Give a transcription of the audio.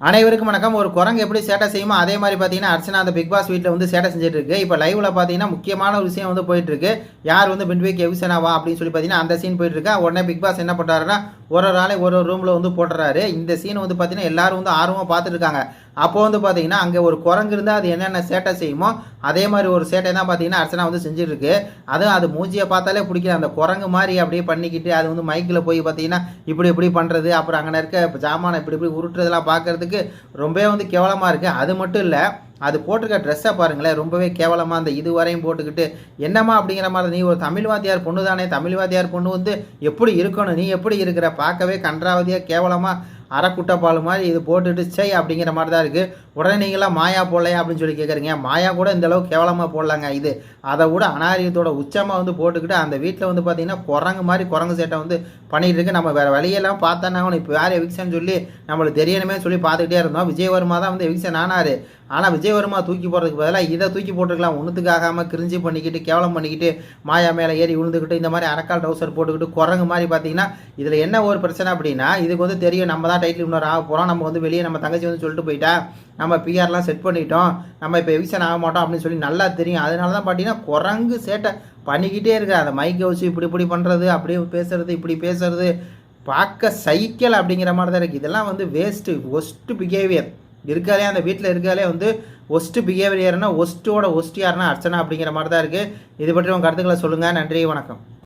அனைவருக்கும் வணக்கம். ஒரு குரங்கு எப்படி சேட்டை செய்யுமோ அதே மாதிரி பார்த்தீங்கன்னா அர்ச்சனா அந்த பிக் பாஸ் வீட்டில் வந்து சேட்டை செஞ்சுட்டு இருக்கு இப்போ லைவ்ல பார்த்தீங்கன்னா முக்கியமான ஒரு விஷயம் வந்து போயிட்டு இருக்கு யார் வந்து பின்வேக் எவிசனாவா அப்படின்னு சொல்லி பார்த்தீங்கன்னா அந்த சீன் போயிட்டு இருக்கா உடனே பிக் பாஸ் என்ன பண்ணுறாருன்னா ஒரு ஒரு ஆளை ஒரு ஒரு ரூமில் வந்து போட்டுறாரு. இந்த சீன் வந்து பார்த்தீங்கன்னா எல்லாரும் வந்து ஆர்வமாக பார்த்துட்டு இருக்காங்க அப்போ வந்து பார்த்தீங்கன்னா அங்கே ஒரு குரங்கு இருந்தால் அது என்னென்ன சேட்டை செய்யுமோ அதே மாதிரி ஒரு சேட்டை தான் பார்த்தீங்கன்னா அர்ச்சனா வந்து செஞ்சுட்டு இருக்கு அதுவும் அது மூஞ்சியை பார்த்தாலே பிடிக்கல. அந்த குரங்கு மாதிரி அப்படியே பண்ணிக்கிட்டு அது வந்து மைக்கில் போய் பார்த்தீங்கன்னா இப்படி இப்படி பண்ணுறது அப்புறம் அங்கே இருக்க ஜாமானை இப்படி இப்படி உருட்டுறதெல்லாம் பார்க்கறதுக்கு ரொம்பவே வந்து கேவலமாக இருக்குது அது மட்டும் இல்லை அது போட்டிருக்க ட்ரெஸ்ஸை பாருங்களேன் ரொம்பவே கேவலமாக அந்த இது வரையும் போட்டுக்கிட்டு என்னம்மா அப்படிங்கிற மாதிரி நீ ஒரு தமிழ் வாத்தியார் பொண்ணு தானே தமிழ் வாத்தியார் பொண்ணு வந்து எப்படி இருக்கணும் நீ எப்படி இருக்கிற பார்க்கவே கன்றாவதியாக கேவலமாக அரைக்குட்டைப்பால் மாதிரி இது போட்டுட்டு செய் அப்படிங்கிற மாதிரி தான் இருக்குது உடனே நீங்களாம் மாயா போடலையா அப்படின்னு சொல்லி கேட்குறீங்க மாயா கூட இந்த அளவுக்கு கேவலமாக போடலாங்க இது. அதை விட அனாரியத்தோட உச்சமாக வந்து போட்டுக்கிட்டு அந்த வீட்டில் வந்து பார்த்தீங்கன்னா குரங்கு மாதிரி குரங்கு சேட்டை வந்து பண்ணிகிட்டு இருக்கு. நம்ம வேறு வழியெல்லாம் பார்த்தோன்னா இப்போ யார் எவிக்ஷன் சொல்லி நம்மளுக்கு தெரியணுமே சொல்லி பார்த்துக்கிட்டே இருந்தோம். விஜயவர்மா தான் வந்து எவிக்ஷன் ஆனார். ஆனால் விஜயவர்மா தூக்கி போடுறதுக்கு பதிலாக இதை தூக்கி போட்டுருக்கலாம். ஒன்றுத்துக்கு ஆகாமல் கிரிஞ்சி பண்ணிக்கிட்டு கேவலம் பண்ணிக்கிட்டு மாயா மேலே ஏறி விழுந்துக்கிட்டு இந்த மாதிரி அரக்கால் டவுசர் போட்டுக்கிட்டு குரங்கு மாதிரி பார்த்தீங்கன்னா இதில் என்ன ஒரு பிரச்சனை அப்படின்னா இதுக்கு வந்து தெரியும் நம்ம தான் டைட்டில் இன்னொரு ஆக போகிறோம் நம்ம வந்து வெளியே நம்ம தங்கச்சி வந்து சொல்லிட்டு போயிட்டா நம்ம பிஆர்லாம் செட் பண்ணிட்டோம் நம்ம இப்போ எவிக்ஷன் ஆக மாட்டோம் அப்படின்னு சொல்லி நல்லா தெரியும். அதனால தான் பார்த்தீங்கன்னா குரங்கு சேட்டை பண்ணிக்கிட்டே இருக்கிற அதை மைக்கை வச்சு இப்படி இப்படி பண்ணுறது அப்படியே பேசுறது இப்படி பேசுறது பார்க்க சைக்கிள் அப்படிங்கிற மாதிரி தான் இருக்குது இதெல்லாம் வந்து வேஸ்ட்டு ஒஸ்ட்டு பிஹேவியர் இருக்காலே அந்த வீட்டில் இருக்காலே வந்து ஒஸ்ட்டு பிஹேவியர்னா ஒஸ்ட்டோட ஒஸ்ட் யாருன்னா அர்ச்சனா அப்படிங்கிற மாதிரி தான் இருக்குது இது பற்றி உங்கள் கருத்துக்களை சொல்லுங்கள் நன்றி வணக்கம்.